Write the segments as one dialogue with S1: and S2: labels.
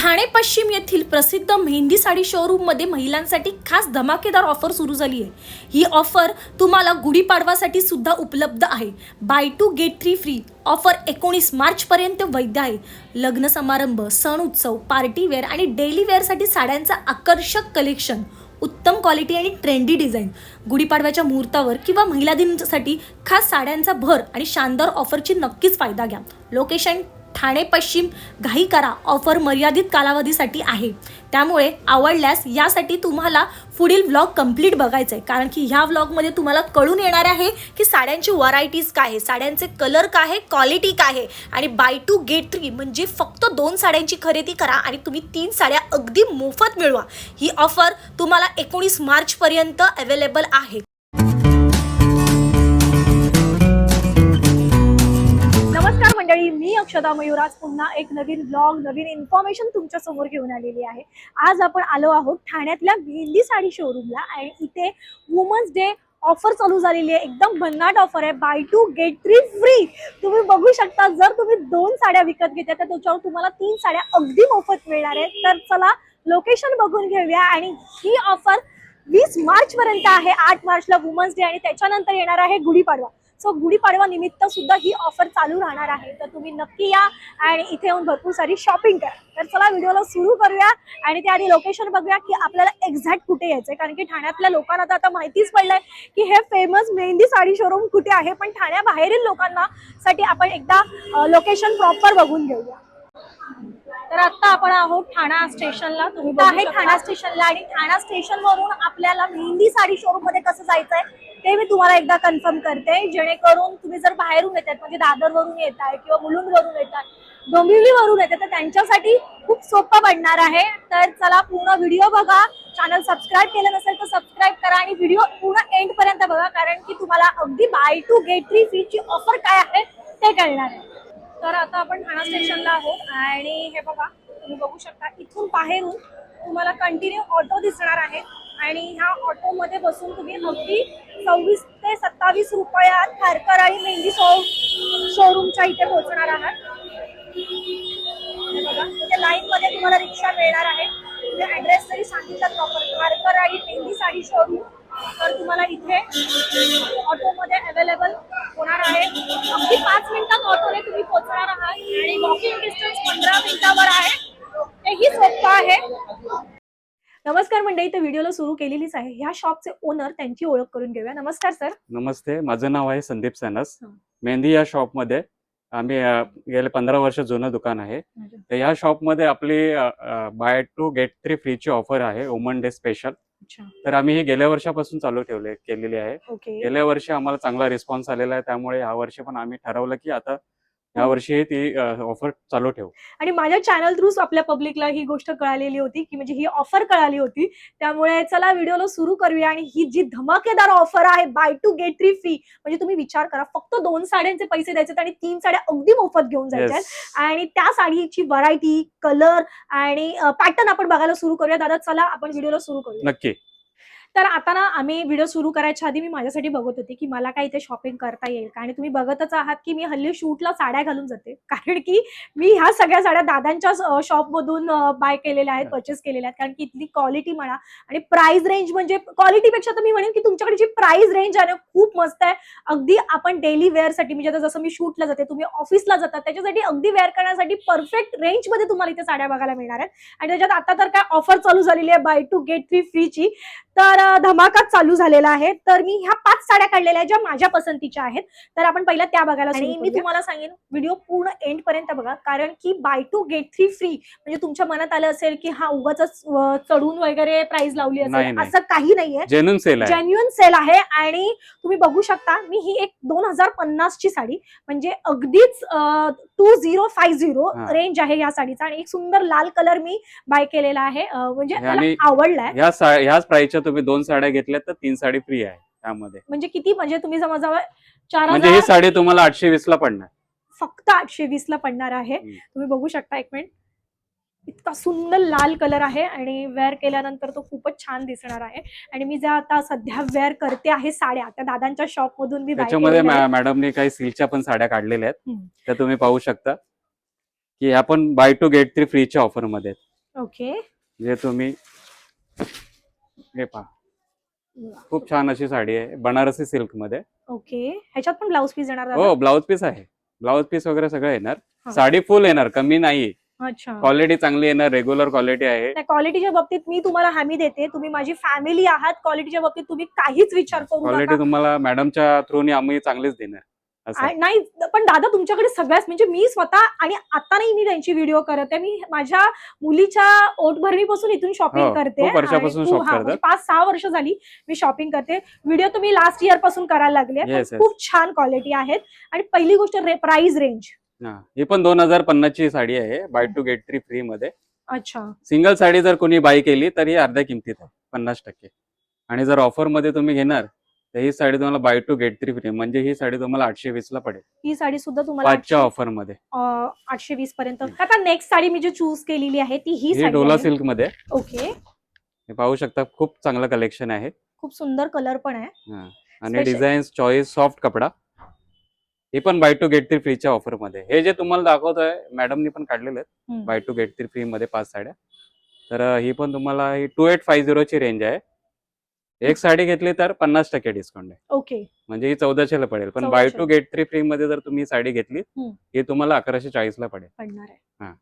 S1: ठाणे पश्चिम येथील प्रसिद्ध मेहंदी साडी शोरूममध्ये महिलांसाठी खास धमाकेदार ऑफर सुरू झाली आहे. ही ऑफर तुम्हाला गुढीपाडवासाठी सुद्धा उपलब्ध आहे. Buy two get three free offer एकोणीस मार्चपर्यंत वैध आहे. लग्न समारंभ सण उत्सव पार्टी वेअर आणि डेली वेअरसाठी साड्यांचं आकर्षक कलेक्शन उत्तम क्वालिटी आणि ट्रेंडी डिझाईन गुढीपाडव्याच्या मुहूर्तावर किंवा महिला दिनासाठी खास साड्यांचा भर आणि शानदार ऑफरची नक्कीच फायदा घ्या. लोकेशन ठाणे पश्चिम घाई करा. ऑफर मर्यादित कालावधीसाठी आहे. त्यामुळे आवडल्यास यासाठी तुम्हाला पुढील व्लॉग कंप्लीट बघायचं आहे कारण की ह्या व्लॉगमध्ये तुम्हाला कळून येणार आहे की साड्यांची व्हरायटीज काय आहे. साड्यांचे कलर काय आहे? क्वालिटी काय आहे? आणि बाय टू गेट थ्री म्हणजे फक्त दोन साड्यांची खरेदी करा आणि तुम्ही तीन साड्या अगदी मोफत मिळवा. ही ऑफर तुम्हाला एकोणीस मार्चपर्यंत अवेलेबल आहे.
S2: मंडळी अक्षता मयुराज पुन्हा एक नवीन ब्लॉग नवीन इन्फॉर्मेशन तुमच्यासमोर घेऊन आलेली आहे. आज आपण आलो आहोत ठाण्यातल्या मेहंदी साडी शोरूमला आणि इथे वुमन्स डे ऑफर चालू झालेली आहे. एकदम भन्नाट ऑफर आहे. Buy two get three free तुम्ही बघू शकता जर तुम्ही दोन साड्या विकत घेतल्या तर त्याच्यावर तुम्हाला तीन साड्या अगदी मोफत मिळणार आहेत. तर चला लोकेशन बघून घेऊया. आणि ही ऑफर वीस मार्च पर्यंत आहे. आठ मार्चला वुमन्स डे आणि त्याच्यानंतर येणार आहे गुढीपाडवा. सो गुढीपाडवा निमित्त सुद्धा ही ऑफर चालू राहणार आहे. तर तुम्ही नक्की या आणि इथे येऊन भरपूर सारी शॉपिंग करा. तर चला व्हिडिओला सुरू करूया आणि त्याआधी लोकेशन बघूया की आपल्याला एक्झॅक्ट कुठे यायचंय. कारण की ठाण्यातल्या लोकांना तर आता माहितीच पडलंय की हे फेमस मेहंदी साडी शोरूम कुठे आहे. पण ठाण्याबाहेरील लोकांना साठी आपण एकदा लोकेशन प्रॉपर बघून घेऊया. तर आता आपण आहोत ठाणा स्टेशनला. तुम्ही आहे ठाणा स्टेशनला आणि ठाणा स्टेशन वरून आपल्याला मेहंदी साडी शोरूममध्ये कसं जायचंय ते मी तुम्हाला एकदा कन्फर्म करते. जेणेकरून तुम्ही जर बाहेरून येतात म्हणजे दादर वरून येत आहे किंवा मुलुंड वरून येत आहे डोंबिवली वरून येते तर त्यांच्यासाठी खूप सोपं पडणार आहे. तर चला पूर्ण व्हिडिओ बघा. चॅनल सबस्क्राईब केलं नसेल तर सबस्क्राईब करा आणि व्हिडिओ पूर्ण एंड पर्यंत बघा कारण की तुम्हाला अगदी buy two get three free ची ऑफर काय आहे ते कळणार आहे. तर आता आपण ठाणा स्टेशनला आहोत आणि हे बघा तुम्ही बघू शकता इथून बाहेरून तुम्हाला कंटिन्यू ऑटो दिसणार आहे. आणि ह्या ऑटोमध्ये बसून तुम्ही अगदी सव्वीस ते सत्तावीस रुपयात खारकर आणि मेहंदी शो शोरूमच्या इथे पोहोचणार आहात. बघा लाईन मध्ये तुम्हाला रिक्षा मिळणार आहे. ऍड्रेस जरी सांगितला प्रॉपर खारकर आणि मेहंदी साडी शोरूम तर तुम्हाला इथे ऑटोमध्ये अवेलेबल होणार आहे. अगदी पाच मिनिटात ऑटोने तुम्ही पोहोचणार आहात. आणि वॉकिंग डिस्टन्स पंधरा मिनिटावर आहे. तेही सोपं आहे. नमस्कार मंडळी तर व्हिडिओला सुरू केलेलीच आहे. ह्या शॉपचे ओनर त्यांची ओळख करून घेऊया. नमस्कार सर.
S3: नमस्ते माझं नाव आहे संदीप सनस. मेहंदी या शॉपमध्ये आम्ही गेले पंधरा वर्ष जुनं दुकान आहे. तर या शॉपमध्ये आपली बाय टू गेट थ्री फ्रीची ऑफर आहे वुमन डे स्पेशल तर आम्ही ही गेल्या वर्षापासून चालू ठेवले केलेली आहे. गेल्या वर्षी आम्हाला चांगला रिस्पॉन्स आलेला आहे त्यामुळे या वर्षी पण आम्ही ठरवलं की आता या वर्षी ती ऑफर चालू ठेवू.
S2: आणि माझ्या चॅनल थ्रू आपल्या पब्लिकला ही गोष्ट कळालेली होती की म्हणजे ही ऑफर कळाली होती. त्यामुळे चला व्हिडिओला सुरू करूया आणि ही जी धमाकेदार ऑफर आहे buy two get three free म्हणजे तुम्ही विचार करा फक्त दोन साड्यांचे पैसे द्यायचे आणि तीन साड्या अगदी मोफत घेऊन जायच्या. आणि त्या साडीची व्हरायटी कलर आणि पॅटर्न आपण बघायला सुरू करूया. दादा चला आपण व्हिडिओला सुरू करूया.
S3: नक्की.
S2: तर आता ना आम्ही व्हिडिओ सुरू करायच्या आधी मी माझ्यासाठी बघत होते की मला काय इथे शॉपिंग करता येईल का? आणि तुम्ही बघतच आहात की मी हल्ली शूटला साड्या घालून जाते. कारण की मी ह्या सगळ्या साड्या दादांच्या शॉपमधून बाय केलेल्या आहेत परचेस केलेल्या आहेत. कारण की इथली क्वालिटी म्हणा आणि प्राइस रेंज म्हणजे क्वालिटीपेक्षा तर मी म्हणेन की तुमच्याकडे जी प्राइस रेंज आहे ना खूप मस्त आहे. अगदी आपण डेली वेअरसाठी म्हणजे आता जसं मी शूटला जाते तुम्ही ऑफिसला जातात त्याच्यासाठी अगदी वेअर करण्यासाठी परफेक्ट रेंजमध्ये तुम्हाला इथे साड्या बघायला मिळणार आहेत. आणि त्याच्यात आता तर काय ऑफर चालू झालेली आहे बाय टू गेट थ्री फ्रीची तर अ, धमाकाच चालू झालेला आहे. तर मी ह्या पाच साड्या काढलेल्या आहेत ज्या माझ्या पसंतीच्या आहेत. तर आपण पहिल्या त्या बघायला आणि मी तुम्हाला सांगेन व्हिडिओ पूर्ण एंड पर्यंत बघा. कारण की buy two get three free म्हणजे तुमच्या मनात आलं असेल की हा उगाच चढून वगैरे प्राइस लावली असेल.
S3: नाही.
S2: असं काही नाहीये.
S3: जेन्युन सेल आहे.
S2: जेन्युअन सेल आहे आणि तुम्ही बघू शकता मी ही एक दोन हजार पन्नास ची साडी म्हणजे अगदीच two zero five zero. Range आहे या साडीचा आणि एक सुंदर लाल कलर मी बाय केलेला आहे. म्हणजे आवडलाय.
S3: ह्याच प्राइसच्या तुम्ही दोन साड्या घेतल्या तर तीन साडी फ्री आहे त्यामध्ये.
S2: म्हणजे किती? म्हणजे तुम्ही जवळजवळ चार
S3: म्हणजे ही
S2: हजार
S3: साडी तुम्हाला आठशे वीस ला पडणार.
S2: फक्त आठशे वीस ला पडणार आहे.
S3: हम्म.
S2: तुम्ही बघू शकता एक मिनिट. इतका सुंदर लाल कलर आहे आणि वेअर केल्यानंतर तो खूपच छान दिसणार आहे. आणि मी ज्या आता सध्या वेअर करते आहे साड्या त्या दादांच्या शॉप मधून मी buy
S3: त्याच्यामध्ये
S2: केलेल्या आहेत.
S3: मॅ- मॅडमने काही सिल्कच्या पण साड्या काढलेल्या आहेत.
S2: हम्म.
S3: त्या तुम्ही पाहू शकता. की ह्या पण बाय टू गेट थ्री फ्रीच्या ऑफरमध्ये आहेत.
S2: ओके
S3: जे तुम्ही हे पहा. खूप छान अशी साडी आहे बनारसी सिल्कमध्ये
S2: ओके. ह्याच्यात पण ब्लाऊज पीस येणार
S3: हो
S2: दादा?
S3: ब्लाउज पीस आहे. ब्लाउज पीस वगैरे सगळं येणार.
S2: हा.
S3: साडी फुल येणार कमी नाही.
S2: अच्छा.
S3: क्वालिटी चांगली येणार रेग्युलर क्वालिटी आहे.
S2: त्या क्वालिटीच्या बाबतीत मी तुम्हाला हमी देते. तुम्ही माझी फॅमिली आहात क्वालिटीच्या बाबतीत तुम्ही काहीच विचार करू
S3: क्वालिटी
S2: नका.
S3: तुम्हाला मॅडमच्या थ्रूनी आम्ही चांगलीच देणार.
S2: नाही पण दादा तुमच्याकडे सगळ्याच म्हणजे मी स्वतः आणि आता नाही मी त्यांची व्हिडिओ करत आहे. मी माझ्या मुलीच्या ओटभरणीपासून इथून शॉपिंग
S3: हो,
S2: करते. हा. म्हणजे पाच सहा वर्ष झाली मी शॉपिंग करते. व्हिडिओ तुम्ही लास्ट इयरपासून करायला लागले. खूप छान क्वालिटी आहेत. आणि पहिली गोष्ट प्राइस रेंज
S3: हा ही पण दोन हजार पन्नास ची साडी आहे. Buy two get three free मध्ये.
S2: अच्छा.
S3: सिंगल साडी जर कोणी बाय केली तर ही अर्ध्या किमतीत आहे पन्नास टक्के. आणि जर ऑफरमध्ये तुम्ही घेणार तर ही साडी तुम्हाला buy two get three free म्हणजे ही साडी तुम्हाला आठशे वीस ला पडेल.
S2: ही साडी सुद्धा तुम्हाला
S3: पाचच्या
S2: आठशे-
S3: ऑफरमध्ये
S2: अं, आठशे वीस पर्यंत. आता नेक्स्ट साडी मी जी चूज केलेली आहे ती ही
S3: ही डोला. सिल्कमध्ये. आहे.
S2: ओके
S3: हे पाहू शकता खूप चांगलं कलेक्शन आहे.
S2: खूप सुंदर कलर पण आहे.
S3: हा. आणि
S2: Special-
S3: डिझाईन चॉईस सॉफ्ट कपडा. हे पण बाय टू गेट थ्री फ्रीच्या ऑफरमध्ये हे जे तुम्हाला दाखवतोय मॅडमनी पण काढलेले आहेत
S2: हम्म.
S3: Buy two get three free मध्ये पाच साड्या. तर अं, ही पण तुम्हाला ही टू एट फाय झिरोची रेंज आहे. एक साडी घेतली तर पन्नास टक्के डिस्काउंट आहे.
S2: ओके.
S3: म्हणजे ही चौदाशेला पडेल. पण buy
S2: 1400.
S3: Two get three free मध्ये जर तुम्ही साडी घेतली
S2: हम्म.
S3: ही तुम्हाला अकराशे चाळीसला पडेल.
S2: पडणार आहे.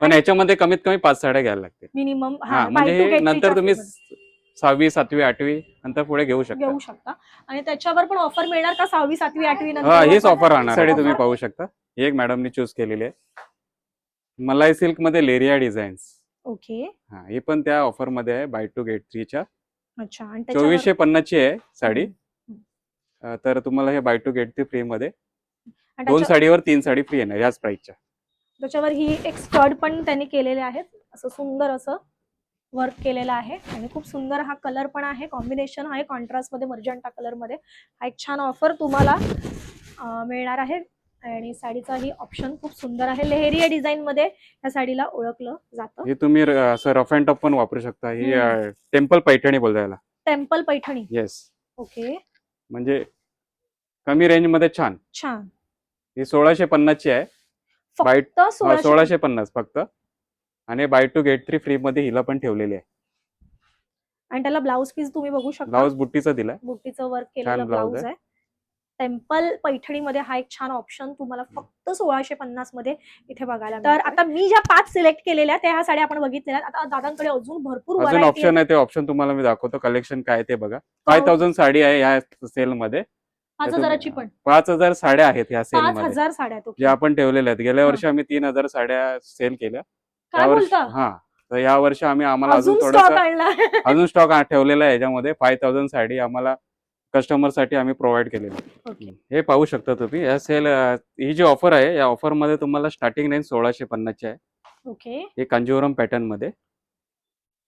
S3: पण याच्यामध्ये कमीत कमी पाच साड्या घ्यायला लागतील.
S2: मिनिमम
S3: हा म्हणजे हे नंतर तुम्ही सहावी सातवी आठवी नंतर पुढे घेऊ शकता.
S2: घेऊ शकता. आणि त्याच्यावर पण ऑफर मिळणार का सहावी सातवी आठवी
S3: हा हीच ऑफर राहणार. साडी तुम्ही पाहू शकता. ही एक मॅडमनी चूज केलेली आहे. मलाई सिल्कमध्ये लेरिया डिझाईन्स
S2: ओके.
S3: हा ही पण त्या ऑफरमध्ये आहे बाय टू गेट थ्रीच्या.
S2: अच्छा आणि त्याच्यावर-
S3: चोवीसशे पन्नासची आहे साडी. अं, तर तुम्हाला हे buy two get three free मध्ये
S2: आणि
S3: दोन
S2: त्याच्या-
S3: साडीवर तीन साडी फ्री येणार याच प्राइसच्या
S2: त्याच्यावर ही एक स्कर्ट पण त्यांनी केलेले आहेत. असं सुंदर असं वर्क केलेलं आहे. आणि खूप सुंदर हा कलर पण आहे. कॉम्बिनेशन आहे कॉन्ट्रास्टमध्ये मर्जंटा कलरमध्ये. हा एक छान ऑफर तुम्हाला अं, मिळणार आहे. आणि साडीचा ही ऑप्शन खूप सुंदर आहे. लेहरिया डिझाईन मध्ये या साडीला ओळखलं जातं.
S3: हे तुम्ही असं रफ अँड टफ पण वापरू शकता. ही. टेम्पल पैठणी बोलता याला.
S2: टेम्पल पैठणी.
S3: येस
S2: ओके
S3: म्हणजे कमी रेंजमध्ये छान.
S2: छान.
S3: ही सोळाशे पन्नासची आहे. बाय
S2: फक्त सोळाशे
S3: पन्नास. फक्त. आणि buy two get three free मध्ये हिला पण ठेवलेली आहे.
S2: आणि त्याला ब्लाऊज पीस तुम्ही बघू शकता.
S3: ब्लाऊज बुट्टीचा दिलाय.
S2: बुट्टीचं वर्क केलेलं ब्लाऊज आहे. टेम्पल पैठणीमध्ये हा एक छान ऑप्शन तुम्हाला फक्त सोळाशे पन्नासमध्ये इथे बघायला तर आता मी ज्या पाच सिलेक्ट केलेल्या त्या ह्या साड्या आपण बघितलेल्या आहेत. आता दादांकडे अजून भरपूर
S3: अजून ऑप्शन आहे ते ऑप्शन तुम्हाला मी दाखवतो. कलेक्शन काय आहे ते बघा. फाय थाउजंड साडी आहे ह्या सेल मध्ये.
S2: पाच हजाराची पण.
S3: पाच हजार साड्या आहेत ह्या सेल
S2: पाच
S3: मध्ये.
S2: हजार साड्या.
S3: जे आपण ठेवलेल्या आहेत. गेल्या
S2: हा.
S3: वर्षी आम्ही तीन हजार साड्या सेल केल्या.
S2: काय बोलता?
S3: हा. तर या वर्षी आम्ही आम्हाला अजून
S2: अजून स्टॉक
S3: थोडस
S2: आणला.
S3: अजून स्टॉक ठेवलेला आहे याच्यामध्ये. फाय थाउजंड साडी आम्हाला कस्टमरसाठी आम्ही प्रोव्हाइड केलेली हे पाहू शकता तुम्ही. या सेल ही जी ऑफर आहे या ऑफरमध्ये तुम्हाला स्टार्टिंग रेंज सोळाशे पन्नासची आहे.
S2: ओके.
S3: हे कांजीवरम
S2: पॅटर्नमध्ये.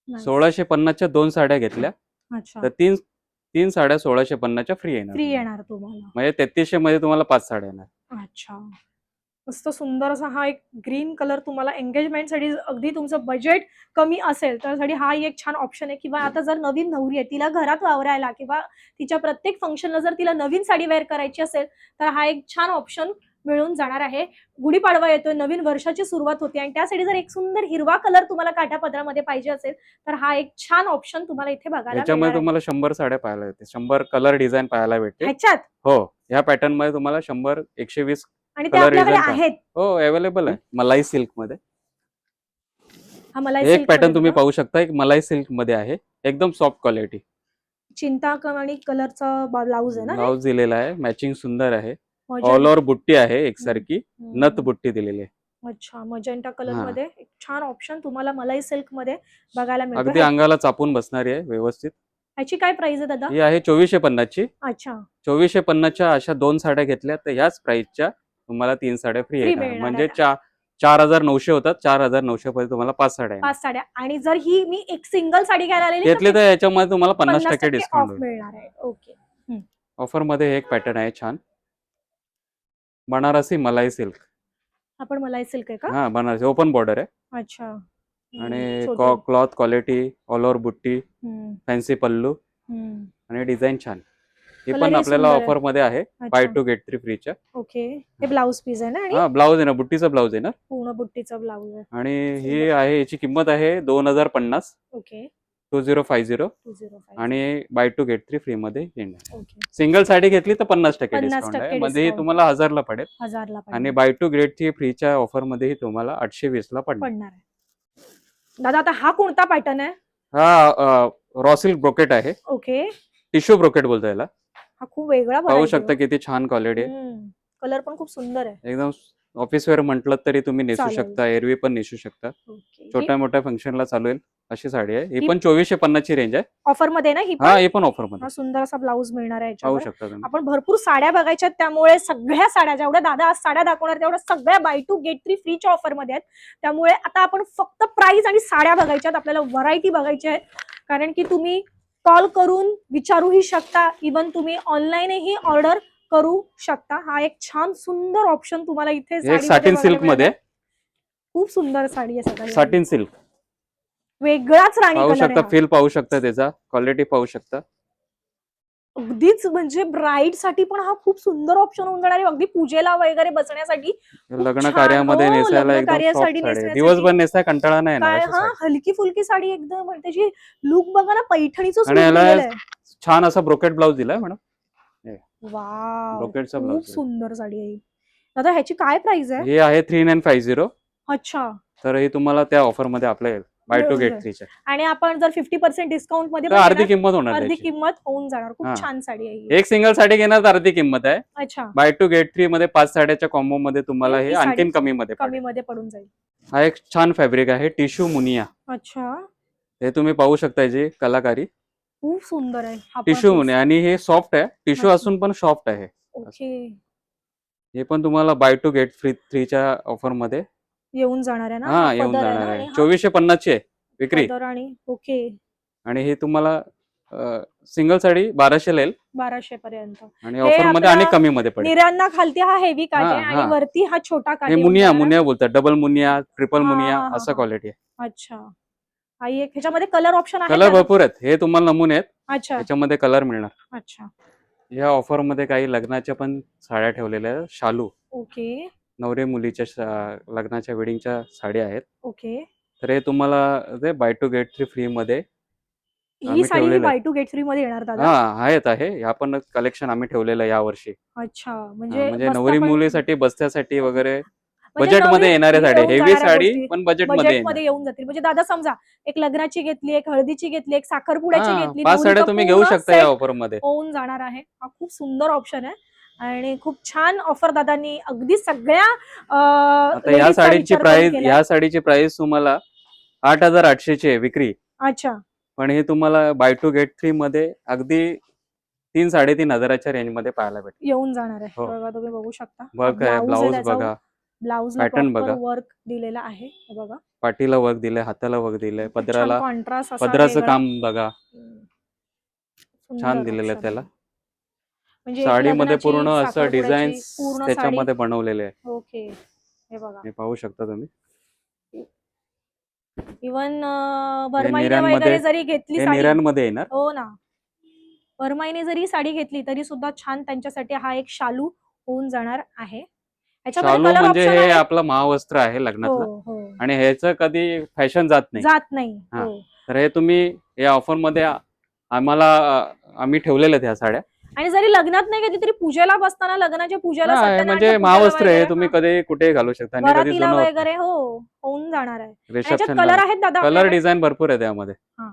S3: सोळाशे पन्नासच्या दोन साड्या घेतल्या.
S2: अच्छा.
S3: तर तीन तीन साड्या सोळाशे पन्नासच्या फ्री येणार.
S2: फ्री येणार तुम्हाला.
S3: म्हणजे तेहतीसशे मध्ये तुम्हाला पाच साड्या येणार.
S2: अच्छा. मस्त सुंदर असा हा एक ग्रीन कलर तुम्हाला एंगेजमेंटसाठी अगदी तुमचं बजेट कमी असेल तर साठी हा एक छान ऑप्शन आहे. किंवा आता जर नवीन नवरी आहे तिला घरात वावरायला किंवा तिच्या प्रत्येक फंक्शनला जर तिला नवीन साडी वेअर करायची असेल तर हा एक छान ऑप्शन मिळून जाणार आहे. गुढीपाडवा येतोय नवीन वर्षाची सुरुवात होते आणि त्यासाठी जर एक सुंदर हिरवा कलर तुम्हाला काठापदरामध्ये पाहिजे असेल तर हा एक छान ऑप्शन तुम्हाला इथे बघायला
S3: याच्यामध्ये
S2: मिळणार आहे.
S3: तुम्हाला शंभर साड्या पाहायला येते शंभर कलर डिझाईन पाहायला भेटते
S2: ह्याच्यात?
S3: हो ह्या पॅटर्नमध्ये तुम्हाला शंभर एकशे वीस
S2: आणि ते आपल्याकडे आहेत.
S3: हो अवेलेबल आहे. मलाई सिल्कमध्ये
S2: हा मला
S3: एक पॅटर्न तुम्ही पाहू शकता. एक मलाई सिल्कमध्ये आहे. एकदम सॉफ्ट क्वालिटी
S2: चिंताकण आणि कलरचा ब्लाऊज आहे ना?
S3: ब्लाउज दिलेला आहे. मॅचिंग सुंदर आहे. ऑल ओव्हर बुट्टी आहे एकसारखी. नथ बुट्टी दिलेली आहे.
S2: अच्छा मजेंटा कलर. मध्ये. एक छान ऑप्शन तुम्हाला मलाई सिल्कमध्ये बघायला
S3: अगदी
S2: मिळतो
S3: अंगाला चापून बसणारी आहे व्यवस्थित.
S2: ह्याची काय प्राइस आहे दादा?
S3: ही आहे चोवीसशे पन्नासची.
S2: अच्छा.
S3: चोवीसशे पन्नासच्या अशा दोन साड्या घेतल्या तर ह्याच प्राइसच्या तुम्हाला तीन साड्या फ्री येणार
S2: मिळणार
S3: म्हणजे
S2: आहे.
S3: चा- चार हजार नऊशे होतात. चार हजार नऊशे पर्यंत तुम्हाला पाच साड्या.
S2: पाच साड्या. आणि जर ही मी एक सिंगल साडी घ्यायला
S3: घेतली तर याच्यामध्ये तुम्हाला पन्नास टक्के डिस्काउंट
S2: मिळणार आहे. ओके
S3: ऑफरमध्ये हे एक पॅटर्न आहे छान. बनारसी मलाई सिल्क.
S2: आपण मलाई सिल्क आहे का?
S3: हा बनारसी. ओपन बॉर्डर आहे.
S2: अच्छा.
S3: आणि. क्लॉथ क्वालिटी ऑल ओव्हर बुट्टी फॅन्सी पल्लू. आणि डिझाईन छान. हे पण आपल्याला.
S2: ऑफरमध्ये आहे.
S3: बाय. टू गेट थ्री फ्रीच्या
S2: ओके. हे ब्लाऊज पीस आहे ना
S3: हा ब्लाऊज आहे ना. बुट्टीचा ब्लाऊज आहे ना?
S2: पूर्ण बुट्टीचा ब्लाऊज आहे.
S3: आणि ही आहे याची किंमत आहे दोन हजार पन्नास.
S2: Okay.
S3: Two zero five zero आणि buy two get three free मध्ये येणार
S2: ओके.
S3: सिंगल साडी घेतली तर पन्नास टक्के
S2: 50%
S3: डिस्काउंट आहे. मध्ये. तुम्हाला हजारला पडेल. आणि बाय टू गेट थ्री फ्रीच्या ऑफर मध्येही तुम्हाला आठशे वीस ला पडणार
S2: दादा आता हा कोणता पॅटर्न आहे?
S3: हा रॉसिल ब्रोकेट आहे.
S2: ओके.
S3: टिश्यू ब्रोकेट बोलतो याला.
S2: हा खूप वेगळा
S3: पाहू शकता किती छान क्वालिटी आहे.
S2: कलर पण खूप सुंदर आहे.
S3: एकदम ऑफिस वेअर म्हटलं तरी तुम्ही नेसू
S2: चालेल.
S3: शकता एरवी पण नेसू शकता. छोट्या मोठ्या फंक्शनला चालू आहे अशी साडी आहे. ही
S2: ही-
S3: पण चोवीसशे पन्नास ची रेंज आहे.
S2: ऑफरमध्ये ना? ही
S3: हा
S2: पण?
S3: हे पण ऑफरमध्ये.
S2: हा सुंदर असा ब्लाऊज मिळणार आहे
S3: पाहू
S2: याच्यावर.
S3: शकता तुम्ही.
S2: आपण भरपूर साड्या बघायच्या आहेत, त्यामुळे सगळ्या साड्या जेवढ्या दादा आज साड्या दाखवणार तेवढ्या सगळ्या बाय टू गेट थ्री फ्रीच्या ऑफरमध्ये आहेत. त्यामुळे आता आपण फक्त प्राइस आणि साड्या बघायच्या आहेत आपल्याला व्हरायटी बघायची आहे. कारण की तुम्ही कॉल करून विचारूही शकता. इवन तुम्ही ऑनलाईनही ऑर्डर करू शकता. हा एक छान सुंदर ऑप्शन तुम्हाला इथे
S3: साटिन
S2: सिल्कमध्ये. खूप सुंदर साडी आहे
S3: साटिन सिल्क
S2: वेगळाच राणी
S3: पाहू शकता पाहू शकता त्याचा. क्वालिटी पाहू शकता.
S2: अगदीच म्हणजे ब्राईडसाठी पण हा खूप सुंदर ऑप्शन होऊन जाणार अगदी पूजेला वगैरे बसण्यासाठी
S3: लग्न. कार्यामध्ये
S2: हो,
S3: नेसायला
S2: कार्यासाठी.
S3: दिवसभर नेसाय कंटाळा नाही
S2: काय हा. हलकी फुलकी साडी एकदम. त्याची लुक बघा ना पैठणीच
S3: छान असा ब्रोकेट ब्लाऊज दिलाय मॅडम.
S2: वा
S3: ब्रोकेटचा
S2: खूप सुंदर साडी आहे. दादा ह्याची काय प्राइस आहे?
S3: हे आहे थ्री नाईन फाय झिरो
S2: अच्छा.
S3: तर हे तुम्हाला त्या ऑफरमध्ये आपल्या बाय टू गेट. थ्रीच्या
S2: आणि आपण जर फिफ्टी पर्सेंट डिस्काउंटमध्ये
S3: अर्धी किंमत होणार
S2: अर्धी
S3: त्याची.
S2: किंमत होऊन जाणार. खूप
S3: हा.
S2: छान साडी आहे ही.
S3: एक सिंगल साडी घेणार तर अर्धी किंमत आहे.
S2: अच्छा.
S3: बाय टू गेट थ्री मध्ये पाच साड्याच्या कॉम्बो मध्ये तुम्हाला
S2: ही
S3: हे
S2: साडी
S3: आणखीन कमी मध्ये
S2: कमी
S3: पडेल.
S2: मध्ये पडून जाईल.
S3: हा एक छान फॅब्रिक आहे टिश्यू मुनिया
S2: अच्छा.
S3: हे तुम्ही पाहू शकता याची कलाकारी.
S2: खूप सुंदर आहे. हा पण
S3: टिश्यू मुनिया आणि हे सॉफ्ट आहे. टिश्यू
S2: अच्छा.
S3: असून पण सॉफ्ट आहे.
S2: ओके.
S3: हे पण तुम्हाला बाय टू गेट फ्री थ्रीच्या ऑफरमध्ये.
S2: येऊन जाणार आहे ना
S3: हा येऊन
S2: पदर
S3: जाणार
S2: ना
S3: आहे.
S2: हा.
S3: चोवीसशे पन्नासची आहे विक्री.
S2: पदर आणि ओके.
S3: आणि हे तुम्हाला सिंगल साडी बाराशे येईल
S2: बाराशे पर्यंत.
S3: आणि ऑफरमध्ये आणि कमी मध्ये पडेल.
S2: निरांना खालती हा हेवी काट आहे
S3: हा,
S2: आणि
S3: हा.
S2: वरती हा छोटा काट
S3: हे
S2: येऊन
S3: मुनिया
S2: जाणार.
S3: मुनिया बोलतात. डबल मुनिया ट्रिपल
S2: हा,
S3: मुनिया
S2: हा,
S3: असं
S2: हा.
S3: क्वालिटी आहे.
S2: अच्छा. आई एक ह्याच्यामध्ये कलर ऑप्शन आहे
S3: कलर
S2: का?
S3: भरपूर आहेत. हे तुम्हाला नमुने आहेत.
S2: अच्छा.
S3: त्याच्यामध्ये कलर मिळणार.
S2: अच्छा.
S3: या ऑफरमध्ये काही लग्नाच्या पण साड्या ठेवलेल्या आहेत. शालू.
S2: ओके.
S3: नवरे मुलीच्या शा- लग्नाच्या वेडिंगच्या साड्या आहेत.
S2: ओके.
S3: तर हे तुम्हाला ते buy two get three free मध्ये
S2: ही साडी
S3: ठेवलेलं
S2: बाय टू गेट फ्री मध्ये येणार दादा?
S3: हा आहेत आहे. ह्या पण कलेक्शन आम्ही ठेवलेलं आहे यावर्षी.
S2: अच्छा म्हणजे
S3: म्हणजे
S2: मस्त
S3: नवरी मुलीसाठी बस्त्यासाठी वगैरे
S2: म्हणजे बजेटमध्ये
S3: येणाऱ्या साड्या.
S2: येऊन
S3: हेवी
S2: जाणाऱ्या
S3: साडी
S2: गोष्टी
S3: पण बजेटमध्ये
S2: बजेट
S3: येणार.
S2: मध्ये येऊन जातील. म्हणजे दादा समजा एक लग्नाची घेतली एक हळदीची घेतली एक साखरपुड्याची
S3: हा,
S2: घेतली
S3: पाच साड्या तुम्ही घेऊ शकता या ऑफरमध्ये.
S2: होऊन जाणार आहे. हा खूप सुंदर ऑप्शन आहे. आणि खूप छान ऑफर दादांनी अगदी सगळ्या
S3: आता या साडीची प्राइस. या साडीची प्राइस तुम्हाला आठ हजार आठशेची आहे विक्री.
S2: अच्छा.
S3: पण हे तुम्हाला बाय टू गेट थ्री मध्ये अगदी तीन साडेतीन हजाराच्या रेंजमध्ये पाहायला भेटेल.
S2: येऊन जाणार आहे.
S3: हो.
S2: बघा तुम्ही बघू शकता.
S3: आहे ब्लाऊज बघा.
S2: ब्लाऊज
S3: pattern बघा.
S2: वर्क दिलेला आहे. हे बघा.
S3: पाठीला वर्क दिलंय हाताला वर्क दिलंय पदराला
S2: कॉन्ट्रास्ट
S3: पदराचं काम बघा. छान
S2: छान
S3: दिलेलं आहे. त्याला.
S2: म्हणजे
S3: साडीमध्ये पूर्ण असं डिझाईन
S2: पूर्ण
S3: त्याच्यामध्ये बनवलेले आहे.
S2: ओके हे बघा.
S3: हे पाहू शकता तुम्ही.
S2: इवन भरमाईने वगैरे जरी घेतली
S3: हे निऱ्यांमध्ये येणार.
S2: हो ना. भरमाईने जरी साडी घेतली तरी सुद्धा छान त्यांच्यासाठी हा एक शालू होऊन जाणार आहे.
S3: शालू म्हणजे हे? आपलं महावस्त्र आहे
S2: हो
S3: लग्नातलं.
S2: हो
S3: आणि ह्याचं कधी फॅशन जात नाही.
S2: जात नाही.
S3: हा.
S2: हो.
S3: तर हे तुम्ही या ऑफरमध्ये आम्हाला आम्ही ठेवलेल्या ह्या साड्या.
S2: आणि जरी लग्नात नाही घेतली तरी पूजेला बसताना लग्नाच्या पूजेला
S3: म्हणजे
S2: पूजेला
S3: महावस्त्र आहे
S2: वगैरे,
S3: तुम्ही
S2: हा.
S3: कधी कुठे घालू शकता आणि कधी
S2: वरातीला
S3: जुनं
S2: वगैरे हो होऊन जाणार आहे. आणि याच्यात
S3: रिसेप्शन
S2: कलर आहेत दादा
S3: कलर
S2: आपल्याकडे?
S3: डिझाईन भरपूर आहे त्यामध्ये.
S2: हा.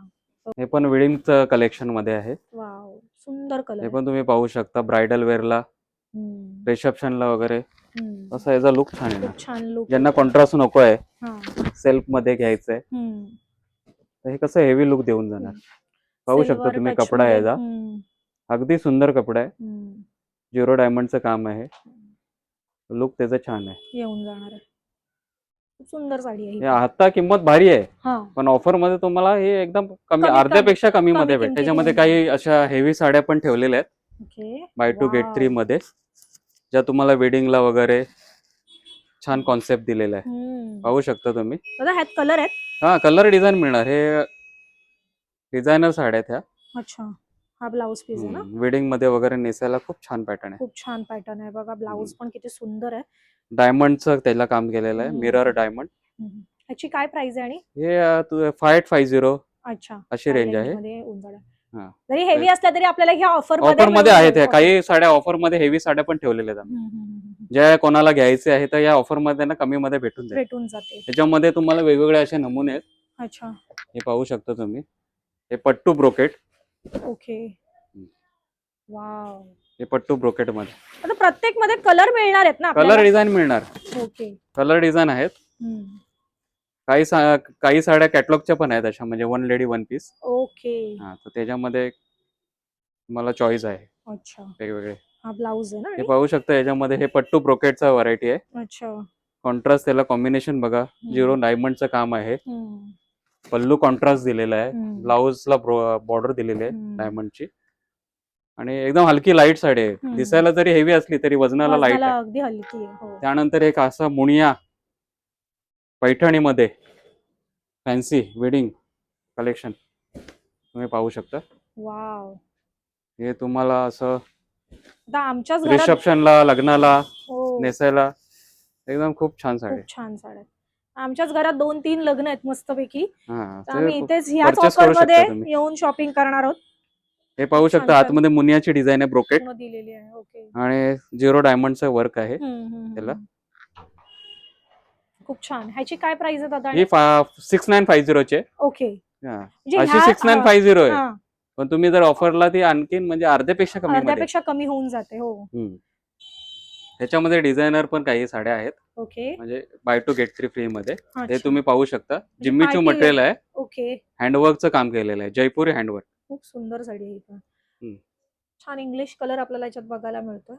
S3: हे पण वेडिंगचं कलेक्शनमध्ये आहे.
S2: वाव सुंदर कलर
S3: हे पण तुम्ही पाहू शकता ब्रायडल वेअरला रिसेप्शनला वगैरे. असं याचा लुक छान आहे
S2: खूप छान लुक
S3: ज्यांना कॉन्ट्रास्ट नको आहे सेल्फमध्ये घ्यायचंय. तर हे कसं हेवी लुक देऊन जाणार. पाहू शकता तुम्ही कपडा. याचा. अगदी सुंदर कपडा आहे. झिरो डायमंडचं काम आहे. लुक त्याचं छान आहे.
S2: येऊन जाणार आहे. खूप सुंदर साडी आहे ही.
S3: आता किंमत भारी आहे.
S2: हा.
S3: पण ऑफरमध्ये तुम्हाला हे एकदम कमी
S2: कमी-
S3: अर्ध्यापेक्षा कमी
S2: कमी
S3: मध्ये भेट
S2: किमतीत
S3: त्याच्यामध्ये काही अशा हेवी साड्या पण ठेवलेल्या आहेत.
S2: Okay.
S3: Buy two get
S2: Wow.
S3: Three मध्ये. ज्या तुम्हाला वेडिंगला वगैरे छान कॉन्सेप्ट दिलेला आहे. पाहू शकता तुम्ही.
S2: ह्यात कलर आहेत?
S3: हा कलर डिझाईन मिळणार. हे डिझायनर साड्या आहेत ह्या.
S2: अच्छा. हा ब्लाऊज पीस आहे ना?
S3: वेडिंगमध्ये वगैरे नेसायला खूप छान पॅटर्न आहे.
S2: खूप छान पॅटर्न आहे बघा. ब्लाऊज पण किती सुंदर आहे.
S3: डायमंडचं त्याला काम केलेलं आहे. Mirror diamond.
S2: ह्याची काय प्राइस आहे आणि?
S3: हे फाय फाय झिरो
S2: अच्छा.
S3: अशी रेंज आहे.
S2: जरी हेवी असल्या तरी आपल्याला ह्या ऑफर
S3: ऑफरमध्ये आहेत. काही साड्या ऑफरमध्ये हेवी साड्या पण ठेवलेल्या आहेत. ज्या कोणाला घ्यायचे आहे तर या ऑफरमध्ये ना कमी मध्ये भेटून
S2: भेटून जाते.
S3: त्याच्यामध्ये तुम्हाला वेगवेगळे असे नमुने आहेत.
S2: अच्छा.
S3: हे पाहू शकता तुम्ही. हे पट्टू ब्रोकेट
S2: ओके. वाव.
S3: हे पट्टू ब्रोकेटमध्ये
S2: आता प्रत्येकमध्ये कलर मिळणार आहेत ना
S3: कलर
S2: आपल्याला?
S3: डिझाईन मिळणार.
S2: ओके.
S3: कलर डिझाईन आहेत.
S2: हम्म.
S3: काही सा- काही साड्या कॅटलॉगच्या पण आहेत अशा म्हणजे one lady one piece
S2: okay.
S3: हा तर त्याच्यामध्ये मला चॉईस आहे.
S2: अच्छा.
S3: वेगवेगळे.
S2: हा ब्लाऊज आहे ना
S3: हे
S2: आणि?
S3: पाहू शकता याच्यामध्ये हे पट्टू ब्रोकेटचा व्हरायटी आहे.
S2: अच्छा.
S3: कॉन्ट्रास्ट त्याला कॉम्बिनेशन बघा. झिरो डायमंडचं काम आहे.
S2: हम्म.
S3: पल्लू कॉन्ट्रास्ट दिलेला आहे. ब्लाऊजला बॉर्डर दिलेली आहे. डायमंडची आणि एकदम हलकी लाइट साडी आहे. दिसायला जरी हेवी असली तरी वजनाला लाइट
S2: अगदी हलकी हो.
S3: त्यानंतर एक असा मुनिया पैठणीमध्ये फॅन्सी वेडिंग कलेक्शन तुम्ही पाहू शकता.
S2: वाव
S3: हे तुम्हाला असं रिसेप्शनला लग्नाला
S2: हो.
S3: नेसायला एकदम खूप छान साडी
S2: छान साड्या आहेत. आमच्याच घरात दोन तीन लग्न आहेत मस्तपैकी.
S3: हा
S2: तर आम्ही इथेच ह्याच
S3: purchase
S2: ऑफर
S3: करू शकता
S2: मध्ये
S3: तुम्ही.
S2: येऊन शॉपिंग करणार आहोत.
S3: हे पाहू शकता
S2: छान.
S3: आतमध्ये मुनियाची डिझाईन आहे ब्रोकेट
S2: पूर्ण दिलेली आहे ओके
S3: आणि झिरो डायमंडचं वर्क आहे.
S2: हम्म, हम्म,
S3: त्याला?
S2: खूप छान. ह्याची काय प्राइस आहे दादा?
S3: ही सिक्स नाईन फाय झिरोचे
S2: ओके म्हणजे
S3: अशी
S2: ह्या-
S3: सिक्स नाईन फाय झिरो आहे.
S2: हा,
S3: पण तुम्ही जर ऑफरला ती आणखीन म्हणजे अर्ध्यापेक्षा कमी मध्ये.
S2: अर्ध्यापेक्षा कमी होऊन जाते हो.
S3: हम्म. त्याच्यामध्ये डिझायनर पण काही साड्या आहेत.
S2: ओके.
S3: म्हणजे buy two get three free मध्ये.
S2: अच्छा.
S3: हे तुम्ही पाहू शकता. जिम्मीचू
S2: party
S3: मटेरियल आहे.
S2: ओके.
S3: हँडवर्कचं काम केलेलं आहे. जयपुरी हँडवर्क
S2: खूप सुंदर साडी आहे ही पण.
S3: हम्म.
S2: छान इंग्लिश कलर आपल्याला याच्यात बघायला मिळतोय.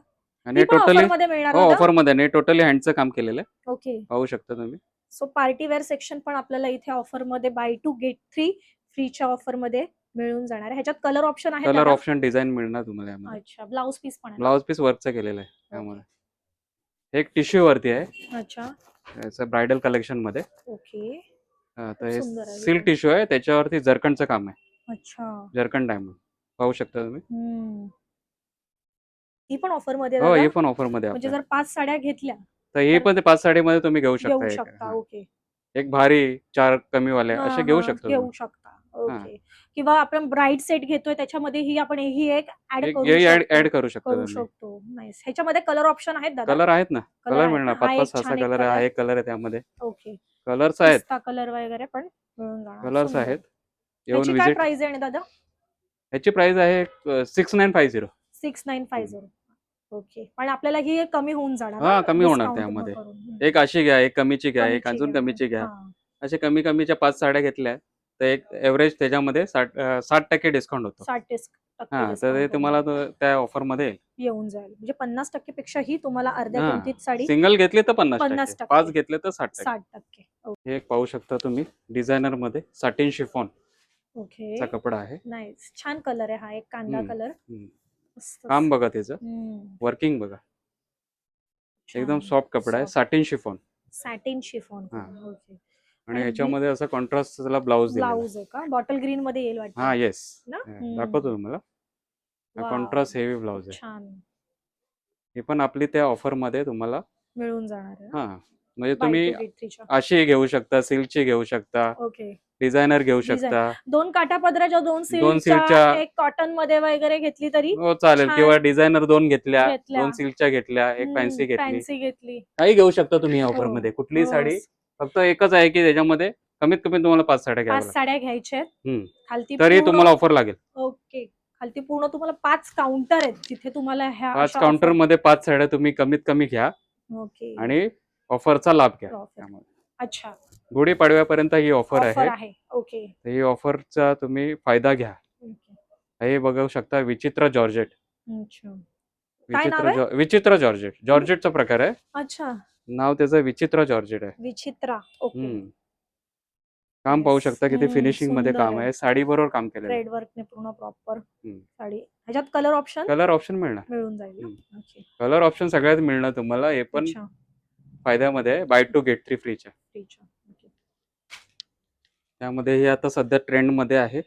S3: आणि टोटली
S2: ऑफरमध्ये मिळणार
S3: हो? ऑफरमध्ये नाही. टोटली हँडचं काम केलेलं आहे.
S2: ओके.
S3: पाहू शकता तुम्ही.
S2: सो पार्टी वेअर सेक्शन पण आपल्याला इथे ऑफरमध्ये बाय टू गेट थ्री फ्रीच्या ऑफरमध्ये मिळून जाणार आहे. ह्याच्यात कलर ऑप्शन आहे
S3: कलर? ऑप्शन डिझाईन मिळणार तुम्हाला यामध्ये.
S2: अच्छा ब्लाऊज पीस पण आहे?
S3: ब्लाउज पीस वर्कचं केलेलं आहे त्यामध्ये हे एक टिश्यू वरती आहे
S2: अच्छा
S3: याचं ब्रायडल कलेक्शनमध्ये
S2: ओके
S3: तर हे
S2: सुंदर आहे.
S3: सिल्क टिश्यू आहे त्याच्यावरती जर्कनचं काम आहे
S2: अच्छा
S3: जर्कन डायमंड पाहू शकता तुम्ही
S2: हम्म. ही पण ऑफरमध्ये आहे
S3: हो
S2: दादा?
S3: हे पण ऑफरमध्ये आहे
S2: म्हणजे
S3: आपल्या.
S2: जर पाच साड्या घेतल्या
S3: तर हे पण ते पाच साडीमध्ये तुम्ही घेऊ शकता
S2: घेऊ
S3: एक.
S2: शकता
S3: हा.
S2: ओके
S3: एक भारी चार कमी वाले
S2: हा,
S3: असे घेऊ
S2: हा,
S3: शकता
S2: घेऊ
S3: तुम्ही.
S2: शकता ओके. किंवा आपण ब्राईड सेट घेतोय त्याच्यामध्ये ही आपण ही एक ऍड
S3: एक
S2: करू
S3: हे ऍड
S2: शकतो.
S3: ऍड करू शकता
S2: करू
S3: तुम्ही.
S2: शकतो. नाईस. ह्याच्यामध्ये कलर ऑप्शन आहेत दादा?
S3: कलर आहेत ना. कलर
S2: आहेत
S3: मिळणार? पाच पाच
S2: एक
S3: सहा
S2: छान एक
S3: कलर आहे. कलर आहे त्यामध्ये.
S2: ओके.
S3: कलर्स आहेत.
S2: कलर वगैरे पण मिळून जाणार.
S3: कलर्स
S2: सुंदर.
S3: आहेत. येऊन
S2: ह्याची काय
S3: विजिट
S2: प्राइस आहे दादा?
S3: ह्याची प्राइस आहे six nine five zero
S2: six nine five zero okay. पण आपल्याला ही एक कमी होऊन जाणार
S3: हा,
S2: ना,
S3: कमी होणार
S2: discount
S3: त्यामध्ये.
S2: करून. हम्म.
S3: एक अशी घ्या एक कमीची घ्या एक अजून. कमीची घ्या.
S2: हा.
S3: असे कमी कमीच्या पाच साड्या घेतल्या. तर एक एव्हरेज त्याच्यामध्ये साठ टक्के डिस्काउंट होतो.
S2: साठ
S3: हा तर ते तुम्हाला. तो- त्या ऑफरमध्ये
S2: येऊन जाईल. म्हणजे पन्नास टक्के पेक्षाही तुम्हाला अर्ध्या
S3: हा.
S2: किमतीत साडी
S3: सिंगल घेतले तर पन्नास
S2: 50
S3: टक्के
S2: टक्के.
S3: पाच घेतले तर साठ टक्के.
S2: साठ टक्के.
S3: हे. एक पाहू शकता तुम्ही डिझायनरमध्ये साटिन शिफॉन
S2: ओके.
S3: चा कपडा आहे.
S2: नाईस छान कलर आहे हा एक कांदा
S3: हम्म,
S2: कलर
S3: हम्म. काम बघा त्याचं. वर्किंग बघा. एकदम. सॉफ्ट कपडा आहे. साटिन शिफॉन
S2: सॅटिन शिफॉन
S3: हा.
S2: ओके.
S3: आणि ह्याच्यामध्ये असं कॉन्ट्रास्ट ब्लाऊज दिला
S2: ब्लाऊज आहे का बॉटल ग्रीन मध्ये येईल वाटतं
S3: हा येस
S2: ना.
S3: दाखवतो तुम्हाला. कॉन्ट्रास्ट हेवी ब्लाऊज आहे
S2: छान
S3: हे पण आपली त्या ऑफरमध्ये तुम्हाला
S2: मिळून जाणार आहे
S3: हा म्हणजे तुम्ही. अशी घेऊ शकता सिल्कची घेऊ शकता
S2: ओके
S3: डिझायनर घेऊ
S2: Design.
S3: शकता
S2: दोन काठापदराच्या दोन
S3: दोन
S2: सिल्कच्या
S3: silkच्या-
S2: एक कॉटनमध्ये वगैरे घेतली तरी
S3: हो चालेल
S2: छान.
S3: किंवा डिझायनर दोन घेतल्या
S2: घेतल्या.
S3: दोन सिल्कच्या घेतल्या एक फॅन्सी घेतली
S2: फॅन्सी घेतली
S3: काही घेऊ शकता तुम्ही ऑफर
S2: हो.
S3: मध्ये कुठलीही
S2: हो.
S3: साडी फक्त एकच आहे की त्याच्यामध्ये कमीत कमी तुम्हाला पाच साड्या
S2: पाच. साड्या घ्यायच्या आहेत.
S3: हम्म.
S2: खालती
S3: तरी
S2: पूर्ण-
S3: तुम्हाला ऑफर लागेल.
S2: ओके. खालती पूर्ण तुम्हाला पाच काउंटर आहेत. तिथे तुम्हाला ह्या
S3: पाच
S2: अशा
S3: काउंटरमध्ये पाच साड्या तुम्ही कमीत कमी घ्या.
S2: ओके.
S3: आणि ऑफरचा लाभ घ्या. त्यामध्ये.
S2: अच्छा.
S3: गुढीपाडव्यापर्यंत ही ऑफर
S2: ऑफर
S3: आहे.
S2: आहे. ओके.
S3: तर ही ऑफरचा तुम्ही फायदा घ्या.
S2: ओके.
S3: हे बघू शकता विचित्र जॉर्जेट.
S2: अच्छा. काय नाव
S3: विचित्र
S2: आहे?
S3: जॉ- विचित्र जॉर्जेट. जॉर्जेटचा प्रकार आहे.
S2: अच्छा.
S3: नाव त्याचं विचित्र जॉर्जेट आहे.
S2: विचित्रा. ओके.
S3: हम्म. काम पाहू
S2: Yes.
S3: शकता किती
S2: हम्म,
S3: फिनिशिंगमध्ये
S2: सुंदर
S3: काम
S2: आहे.
S3: आहे. साडी बरोबर काम केलेलं आहे.
S2: रेड वर्कने पूर्ण प्रॉपर
S3: हम्म.
S2: साडी. ह्याच्यात कलर ऑप्शन
S3: कलर ऑप्शन मिळणार.
S2: मिळून जाईल ना? ओके
S3: कलर ऑप्शन सगळ्यात मिळणार तुम्हाला. हे पण
S2: अच्छा.
S3: फायद्यामध्ये आहे. बाय टू गेट थ्री फ्रीच्या
S2: ठीक आहे. ओके.
S3: त्यामध्ये हे आता सध्या ट्रेंडमध्ये आहे.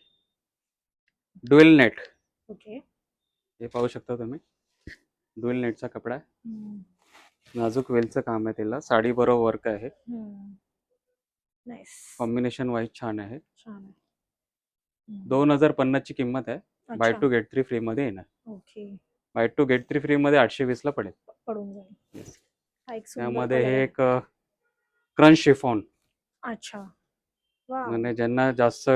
S3: डुएल नेट
S2: ओके
S3: हे पाहू शकता तुम्ही. डुएल नेटचा कपडा आहे. नाजूक वेलचं काम आहे त्याला. साडी बरोबर वर्क आहे. कॉम्बिनेशन वाईज छान आहे.
S2: छान आहे. हम्म.
S3: दोन हजार पन्नासची किंमत आहे. Buy. Two get three free मध्ये येणार.
S2: Okay
S3: buy two get three free मध्ये आठशे वीस ला पडेल.
S2: पडून जाईल.
S3: Yes.
S2: एक सुंदर
S3: त्यामध्ये हे. एक क्रंच शिफॉन
S2: अच्छा.
S3: म्हणजे ज्यांना जास्त